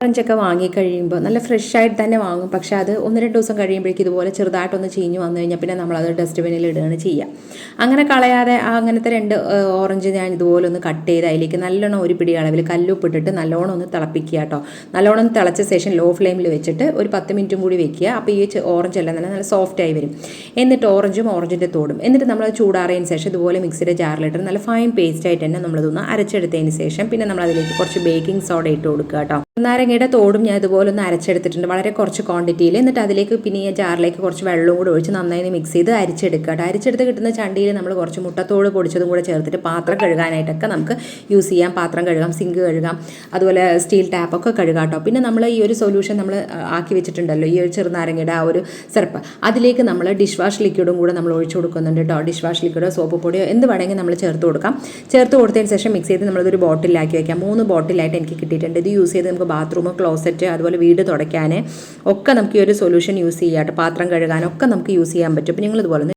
ഓറഞ്ചൊക്കെ വാങ്ങിക്കഴിയുമ്പോൾ നല്ല ഫ്രഷ് ആയിട്ട് തന്നെ വാങ്ങും. പക്ഷേ അത് ഒന്ന് രണ്ട് ദിവസം കഴിയുമ്പോഴേക്കും ഇതുപോലെ ചെറുതായിട്ടൊന്ന് ചീഞ്ഞ് വന്നു കഴിഞ്ഞാൽ പിന്നെ നമ്മളത് ഡസ്റ്റ്ബിനിൽ ഇടുകയാണ് ചെയ്യുക അങ്ങനെ കളയാതെ അങ്ങനത്തെ രണ്ട് ഓറഞ്ച് ഞാൻ ഇതുപോലെ ഒന്ന് കട്ട് ചെയ്ത് അതിലേക്ക് നല്ലോണം ഒരു പിടി അളവിൽ കല്ലുപ്പിട്ടിട്ട് നല്ലോണം ഒന്ന് തിളപ്പിക്കുക കേട്ടോ നല്ലോണം തിളച്ച ശേഷം ലോ ഫ്ലെയിമിൽ വെച്ചിട്ട് ഒരു പത്ത് മിനിറ്റും കൂടി വെക്കുക. അപ്പോൾ ഈ ഓറഞ്ച് എല്ലാം തന്നെ നല്ല സോഫ്റ്റ് ആയി വരും. എന്നിട്ട് ഓറഞ്ചും ഓറഞ്ചിന്റെ തോടും. എന്നിട്ട് നമ്മൾ ചൂടാറിയതിന് ശേഷം ഇതുപോലെ മിക്സിയുടെ ജാറിലിട്ട് നല്ല ഫൈൻ പേസ്റ്റ് ആയിട്ട് തന്നെ നമ്മളിതൊന്ന് അരച്ചെടുത്തതിന് ശേഷം പിന്നെ നമ്മളതിലേക്ക് കുറച്ച് ബേക്കിംഗ് സോഡ ഇട്ട് കൊടുക്കുക കേട്ടോ നാരങ്ങയുടെ തോടും ഞാൻ ഇതുപോലെ ഒന്ന് അരച്ചെടുത്തിട്ടുണ്ട്. വളരെ കുറച്ച് ക്വാണ്ടിറ്റിയിൽ എന്നിട്ട് അതിലേക്ക് പിന്നെ ഈ ജാറിലേക്ക് കുറച്ച് വെള്ളവും കൂടെ ഒഴിച്ച് നന്നായി മിക്സ് ചെയ്ത് അരിച്ചെടുക്കുക കേട്ടോ. അരിച്ചെടുത്ത് കിട്ടുന്ന ചണ്ടിയിൽ നമ്മൾ കുറച്ച് മുട്ടത്തോട് പൊടിച്ചതും കൂടെ ചേർത്തിട്ട് പാത്രം കഴുകാനായിട്ടൊക്കെ നമുക്ക് യൂസ് ചെയ്യാം. പാത്രം കഴുകാം സിങ്ക് കഴുകാം അതുപോലെ സ്റ്റീൽ ടാപ്പൊക്കെ കഴുകാം കേട്ടോ. പിന്നെ നമ്മൾ ഈ ഒരു സൊല്യൂഷൻ നമ്മൾ ആക്കി വെച്ചിട്ടുണ്ടല്ലോ. ഈ ഒരു ചെറുനാരങ്ങയുടെ ആ ഒരു സിറപ്പ് അതിലേക്ക് നമ്മൾ ഡിഷ് വാഷ് ലിക്വിഡും കൂടെ നമ്മൾ ഒഴിച്ചു കൊടുക്കുന്നുണ്ട് കേട്ടോ. ഡിഷ് വാഷ് ലിക്വിഡോ സോപ്പ് പൊടിയോ എന്ത് വേണമെങ്കിൽ നമ്മൾ ചേർത്ത് കൊടുക്കാം. ചേർത്ത് കൊടുത്തതിന് ശേഷം മിക്സ് ചെയ്ത് നമ്മളതൊരു ബോട്ടിലാക്കി വയ്ക്കാം മൂന്ന് ബോട്ടിലായിട്ട് എനിക്ക് കിട്ടിയിട്ടുണ്ട്. ഇത് യൂസ് ചെയ്ത് നമുക്ക് ബാത്റൂം ക്ലോസറ്റ് അതുപോലെ വീട് തുടയ്ക്കാൻ ഒക്കെ നമുക്ക് ഈ ഒരു സൊല്യൂഷൻ യൂസ് ചെയ്യാം. പാത്രം കഴുകാനൊക്കെ നമുക്ക് യൂസ് ചെയ്യാൻ പറ്റും. അപ്പോൾ ഒന്ന്